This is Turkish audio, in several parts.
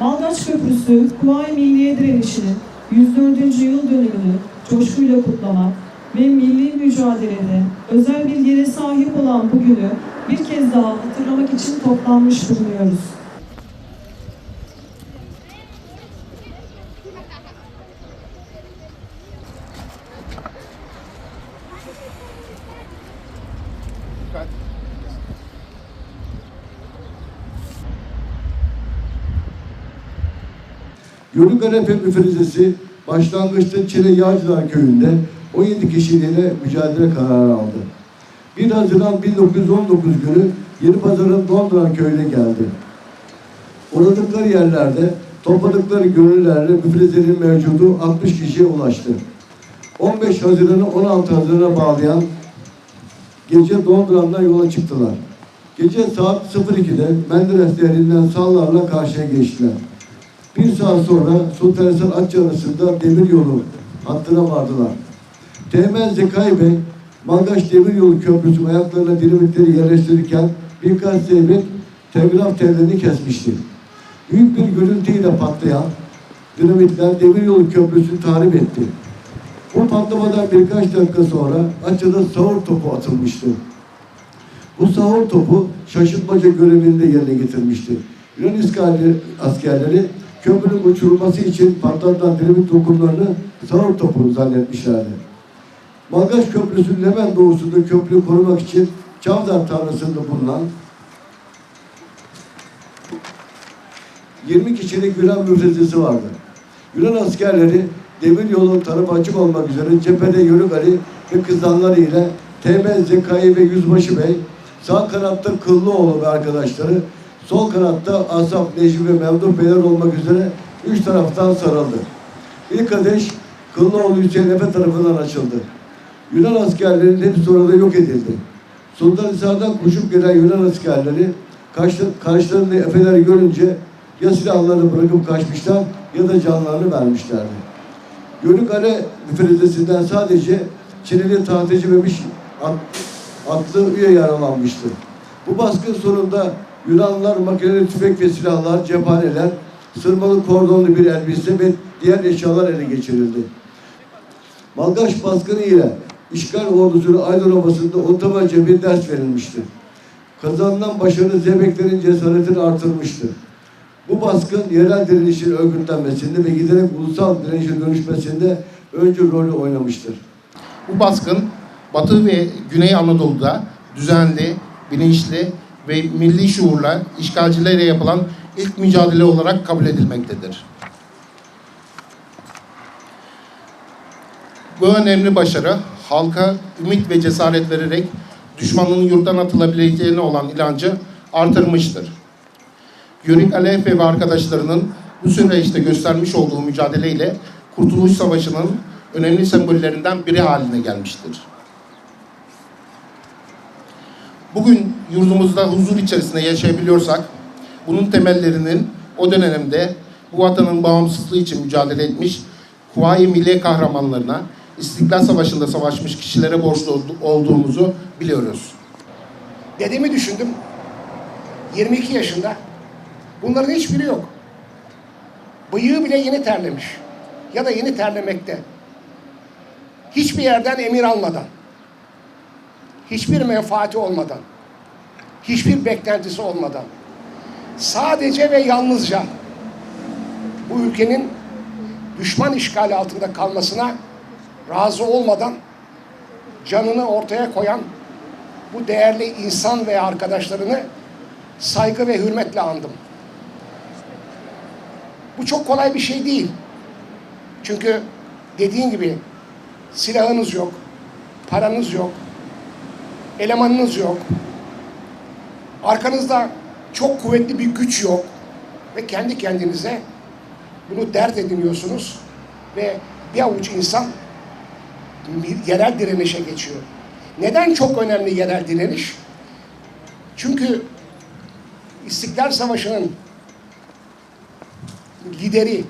Malgaç Köprüsü, Kuvayi Milliye direnişinin 104. yıl dönümünü coşkuyla kutlamak ve milli mücadelede özel bir yere sahip olan bu günü bir kez daha hatırlamak için toplanmış bulunuyoruz. Yörükale müfrezesi başlangıçta Çile Yağcılar Köyü'nde 17 kişiyle mücadele kararı aldı. 1 Haziran 1919 günü Yeni Pazar'ın Donduran Köyü'ne geldi. Uğradıkları yerlerde topladıkları gönüllerle müfrezenin mevcudu 60 kişiye ulaştı. 15 Haziran'ı 16 Haziran'a bağlayan gece Donduran'dan yola çıktılar. Gece saat 02'de Menderes derinden sallarla karşıya geçtiler. Bir saat sonra Sultanhisar Atçı arasında demir yolu hattına vardılar. Teğmen Zekai Bey, Malgaç Demiryolu Köprüsü ayaklarına dinamitleri yerleştirirken birkaç zeybek telgraf tellerini kesmişti. Büyük bir gürültüyle patlayan dinamitler Demiryolu Köprüsü'nü tahrip etti. Bu patlamadan birkaç dakika sonra Atçı'da sahur topu atılmıştı. Bu sahur topu şaşırtmaca görevini de yerine getirmişti. Yunan askerleri köprünün uçurulması için patlatılan dinamit dokumlarını sahur topu zannetmişlerdi. Malgaç Köprüsü'nün hemen doğusunda köprüyü korumak için Çavdar Tanrısı'nda bulunan 20 kişilik Yunan müfrezesi vardı. Yunan askerleri demir yolun tarafı açık olmak üzere cephede Yörük Ali ve kızanları ile Teğmen Zekai ve Yüzbaşı Bey, sağ kanatta Kıllıoğlu ve arkadaşları, sol kanatta Asaf, Necmi ve Memduh Beyler olmak üzere üç taraftan sarıldı. İlk ateş Kıllıoğlu Hüseyin Efe tarafından açıldı. Yunan askerlerinin hepsi orada yok edildi. Sultan İsa'dan koşup gelen Yunan askerleri karşı- karşılarında Efeleri görünce ya silahlarını bırakıp kaçmışlar ya da canlarını vermişlerdi. Yörükale müfrezesinden sadece Çinili tahtacı Memiş ad- adlı üye yaralanmıştı. Bu baskın sonunda Yunanlılar makineli tüfek ve silahlar, cephaneler, sırmalı kordonlu bir elbise ve diğer eşyalar ele geçirildi. Malgaç baskını ile işgal ordusuna Aydın Ovası'nda unutamayacağı bir ders verilmişti. Kazanılan başarı Zebeklerin cesaretini artırmıştı. Bu baskın yerel direnişin örgütlenmesinde ve giderek ulusal direnişe dönüşmesinde öncü rolü oynamıştır. Bu baskın Batı ve Güney Anadolu'da düzenli, bilinçli ve milli şuurla işgalcilerle yapılan ilk mücadele olarak kabul edilmektedir. Bu önemli başarı halka ümit ve cesaret vererek düşmanın yurttan atılabileceğine olan inancı artırmıştır. Yörük Alefe ve arkadaşlarının bu süreçte göstermiş olduğu mücadeleyle Kurtuluş Savaşı'nın önemli sembollerinden biri haline gelmiştir. Bugün yurdumuzda huzur içerisinde yaşayabiliyorsak, bunun temellerinin o dönemde bu vatanın bağımsızlığı için mücadele etmiş Kuvayi Milliye kahramanlarına, İstiklal Savaşı'nda savaşmış kişilere borçlu oldu- olduğumuzu biliyoruz. Dedemi düşündüm. 22 yaşında. Bunların hiçbiri yok. Bıyığı bile yeni terlemiş. Ya da yeni terlemekte. Hiçbir yerden emir almadan. Hiçbir menfaati olmadan. Hiçbir beklentisi olmadan. Sadece ve yalnızca bu ülkenin düşman işgali altında kalmasına razı olmadan canını ortaya koyan bu değerli insan ve arkadaşlarını saygı ve hürmetle andım. Bu çok kolay bir şey değil. Çünkü dediğin gibi silahınız yok, paranız yok, elemanınız yok. Arkanızda çok kuvvetli bir güç yok ve kendi kendinize bunu dert ediniyorsunuz ve bir avuç insan yerel direnişe geçiyor. Neden çok önemli yerel direniş? Çünkü İstiklal Savaşı'nın lideri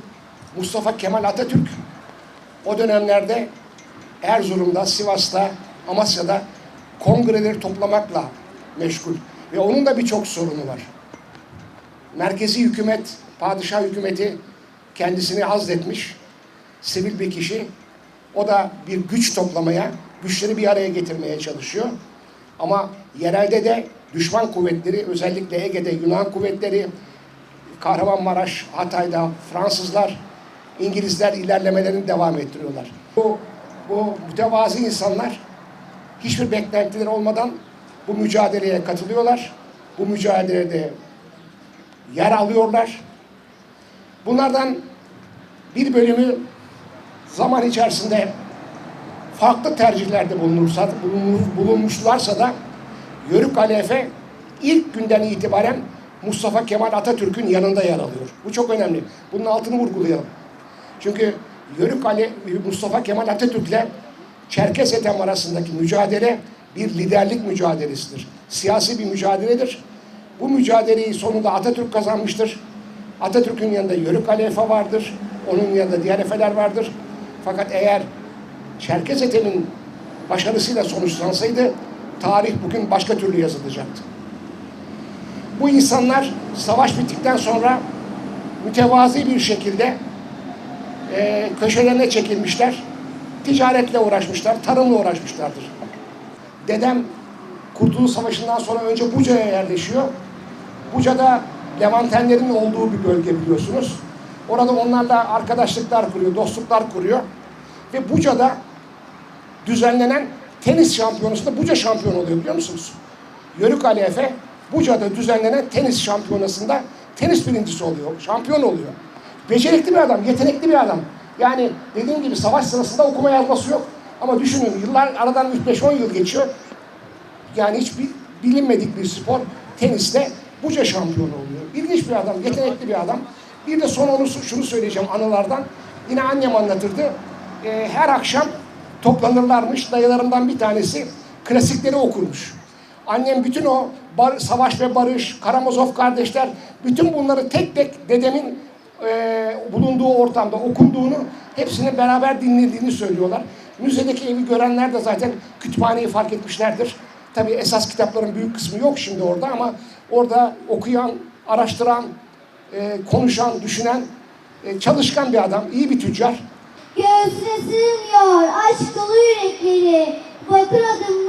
Mustafa Kemal Atatürk o dönemlerde Erzurum'da, Sivas'ta, Amasya'da kongreleri toplamakla meşgul. Ve onun da birçok sorunu var. Merkezi hükümet padişah hükümeti kendisini azletmiş. Sivil bir kişi. O da bir güç toplamaya, güçleri bir araya getirmeye çalışıyor. Ama yerelde de düşman kuvvetleri, özellikle Ege'de Yunan kuvvetleri, Kahramanmaraş, Hatay'da Fransızlar, İngilizler ilerlemelerini devam ettiriyorlar. Bu, bu mütevazi insanlar hiçbir beklentileri olmadan bu mücadeleye katılıyorlar. Bu mücadelede yer alıyorlar. Bunlardan bir bölümü zaman içerisinde farklı tercihlerde bulunursa, bulunur, bulunmuşlarsa da Yörük Alefe ilk günden itibaren Mustafa Kemal Atatürk'ün yanında yer alıyor. Bu çok önemli. Bunun altını vurgulayalım. Çünkü Yörük Ali Mustafa Kemal Atatürk'le Çerkes Ethem arasındaki mücadele bir liderlik mücadelesidir. Siyasi bir mücadeledir. Bu mücadeleyi sonunda Atatürk kazanmıştır. Atatürk'ün yanında Yörük Ali Efe vardır. Onun yanında diğer efeler vardır. Fakat eğer Çerkes Ethem'in başarısıyla sonuçlansaydı tarih bugün başka türlü yazılacaktı. Bu insanlar savaş bittikten sonra mütevazi bir şekilde e, köşelerine çekilmişler. Ticaretle uğraşmışlar, tarımla uğraşmışlardır. Dedem Kurtuluş Savaşı'ndan sonra önce Buca'ya yerleşiyor. Buca'da Levantenlerin olduğu bir bölge biliyorsunuz. Orada onlarla arkadaşlıklar kuruyor, dostluklar kuruyor. Ve Buca'da düzenlenen tenis şampiyonasında Buca şampiyon oluyor biliyor musunuz? Yörük Ali Efe Buca'da düzenlenen tenis şampiyonasında tenis birincisi oluyor, şampiyon oluyor. Becerikli bir adam, yetenekli bir adam. Yani dediğim gibi savaş sırasında okuma yazması yok. Ama düşünün yıllar aradan 3-5-10 yıl geçiyor. Yani hiç bi- bilinmedik bir spor. Teniste Buca şampiyonu oluyor. İlginç bir adam, yetenekli bir adam. Bir de son onu şunu söyleyeceğim anılardan. Yine annem anlatırdı. Ee, her akşam toplanırlarmış. Dayılarımdan bir tanesi klasikleri okurmuş. Annem bütün o bar- Savaş ve Barış, Karamazov kardeşler, bütün bunları tek tek dedemin e, bulunduğu ortamda okunduğunu, hepsini beraber dinlediğini söylüyorlar. Müzedeki evi görenler de zaten kütüphaneyi fark etmişlerdir. Tabii esas kitapların büyük kısmı yok şimdi orada ama orada okuyan, araştıran, e, konuşan, düşünen, e, çalışkan bir adam, iyi bir tüccar. Göğsüne sığmıyor aşk dolu yürekleri. Bakır adımlarla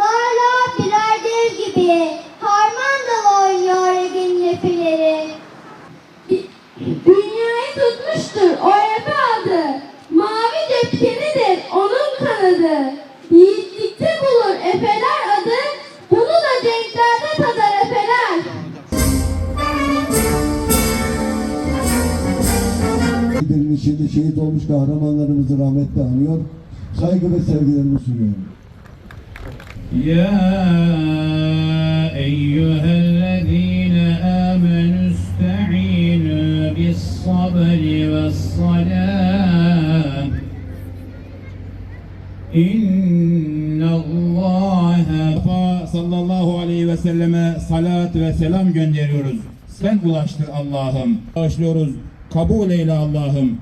direnişinde şehit olmuş kahramanlarımızı rahmetle anıyor, saygı ve sevgilerimi sunuyorum. Ya eyyühellezine amenü ista'inu bis sabri ve salam. İnnallâhe sallallahu aleyhi ve selleme salat ve selam gönderiyoruz. Sen ulaştır Allah'ım. Başlıyoruz. Kabul eyle Allah'ım.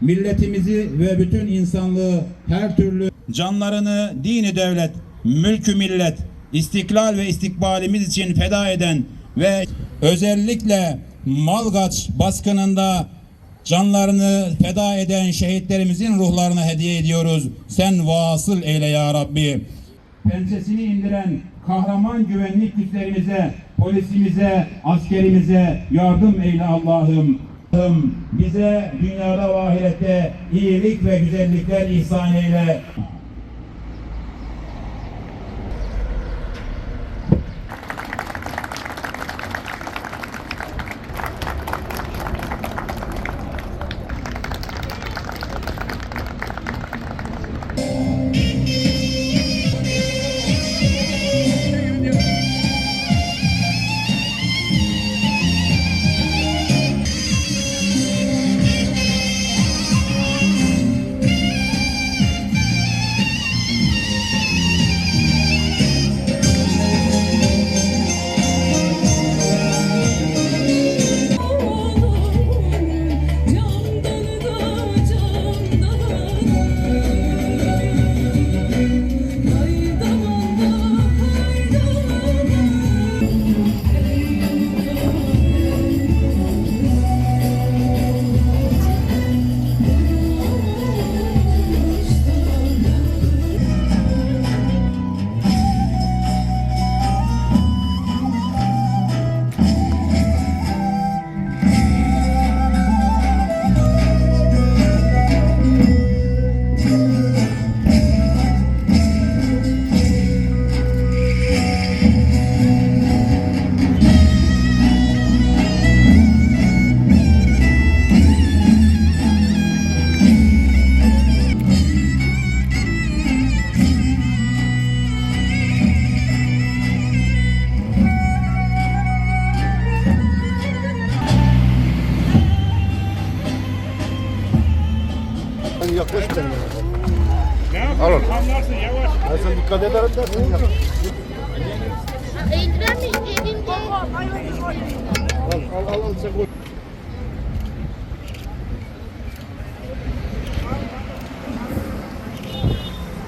Milletimizi ve bütün insanlığı her türlü canlarını dini devlet, mülkü millet, istiklal ve istikbalimiz için feda eden ve özellikle Malgaç baskınında canlarını feda eden şehitlerimizin ruhlarına hediye ediyoruz. Sen vasıl eyle ya Rabbi pençesini indiren kahraman güvenlik güçlerimize, polisimize, askerimize yardım eyle Allah'ım. Allah'ım bize dünyada ve ahirette iyilik ve güzellikler ihsan eyle. Yaklaş benim yanıma. Al onu. Ben sen dikkat ederim dersin ya. Eğitilen mi? Cebimde. Al al al sen koy.